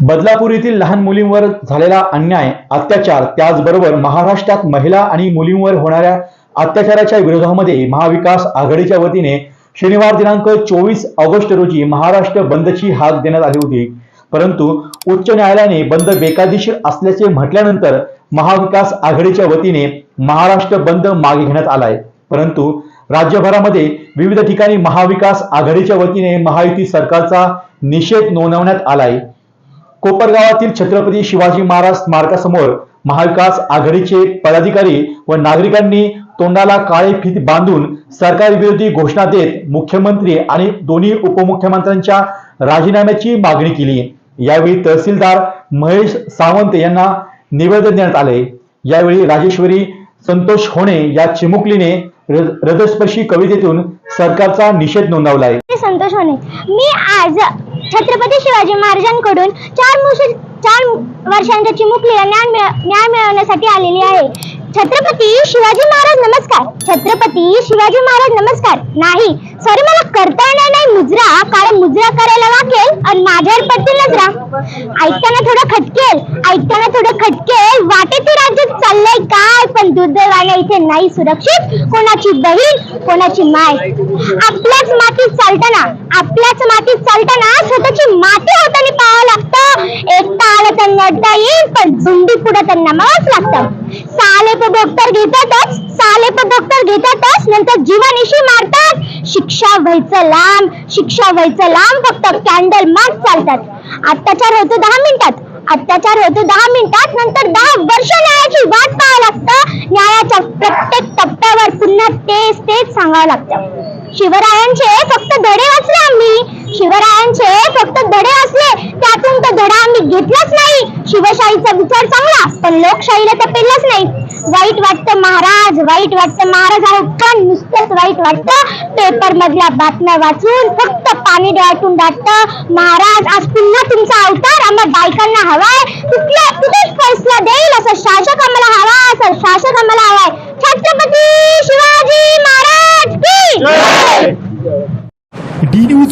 बदलापूर येथील लहान मुलींवर झालेला अन्याय अत्याचार त्याचबरोबर महाराष्ट्रात महिला आणि मुलींवर होणाऱ्या अत्याचाराच्या विरोधामध्ये महाविकास आघाडीच्या वतीने शनिवार दिनांक चोवीस ऑगस्ट रोजी महाराष्ट्र बंदची हाक देण्यात आली होती. परंतु उच्च न्यायालयाने बंद बेकायदेशीर असल्याचे म्हटल्यानंतर महाविकास आघाडीच्या वतीने महाराष्ट्र बंद मागे घेण्यात आलाय. परंतु राज्यभरामध्ये विविध ठिकाणी महाविकास आघाडीच्या वतीने महायुती सरकारचा निषेध नोंदवण्यात आलाय. कोपरगावातील छत्रपती शिवाजी महाराज स्मारकासमोर महाविकास आघाडीचे पदाधिकारी व नागरिकांनी तोंडाला काळे फित बांधून सरकार विरोधी घोषणा देत मुख्यमंत्री आणि दोन्ही उपमुख्यमंत्र्यांच्या राजीनाम्याची मागणी केली. यावेळी तहसीलदार महेश सावंत यांना निवेदन देण्यात आले. यावेळी राजेश्वरी संतोष होणे या चिमुकलीने हृदयस्पर्शी कवितेतून सरकारचा निषेध नोंदवलाय. संतोष होणे. मी आज छत्रपती शिवाजी महाराजांकडून चार मुश चार वर्षांच्या चिमुकलीला ज्ञान ज्ञान न्याय मिळवण्यासाठी आलेली आहे. छत्रपती शिवाजी महाराज नमस्कार. छत्रपती शिवाजी महाराज नमस्कार. नाही सॉरी मला करता येणार नाही. मुजरा कारण मुजरा करायला वाकेल आणि माझ्यावर पडतील नजरा. ऐकताना थोडं खटकेल. ऐकताना थोडं खटकेल. वाटेत ते राज्य चाललंय काय? पण दुर्दैवाने इथे नाही सुरक्षित कोणाची बहीण कोणाची माय. आपल्याच मातीत चालताना मातीत चालताना स्वतःची माती होताना पाहावं लागतं. एकटा आलं तर नडता येईल पण झुंडी पुढे तर नमावंच लागतं. साले पे डॉक्टर घेतातच साले पे डॉक्टर घेतातच नंतर जीवानिशी मारतात. शिक्षा व्हायचं लांब शिक्षा व्हायचं लांब फक्त कॅन्डल मार्क चालतात. अत्याचार होतो दहा मिनिटात. अत्याचार होतो दहा मिनिटात नंतर दहा वर्ष न्यायाची वाट पाहावं लागतं. न्यायाच्या प्रत्येक टप्प्यावर पुन्हा तेच तेच सांगावं लागतं. शिवरायांचे फक्त धडे वाचले आम्ही. शिवरायांचे फक्त धडे असले त्यातून तो धडा आम्ही घेतलाच नाही. शिवशाहीचा विचार चांगला पण लोकशाहीला तर पेललाच नाही. वाईट वाटतं महाराज वाईट वाटतं महाराज अहो पण नुसतंच वाईट वाटतं. पेपर मधल्या बातम्या वाचून फक्त पाणी डोळ्यातून दाटत. महाराज आज पुन्हा तुमचा अवतार आम्हा बायकांना हवाय. कुठल्या कुठेच फैसला देईल असं शासक आम्हाला हवा असं शासक आम्हाला हवाय. छत्रपती शिवाजी महाराज की?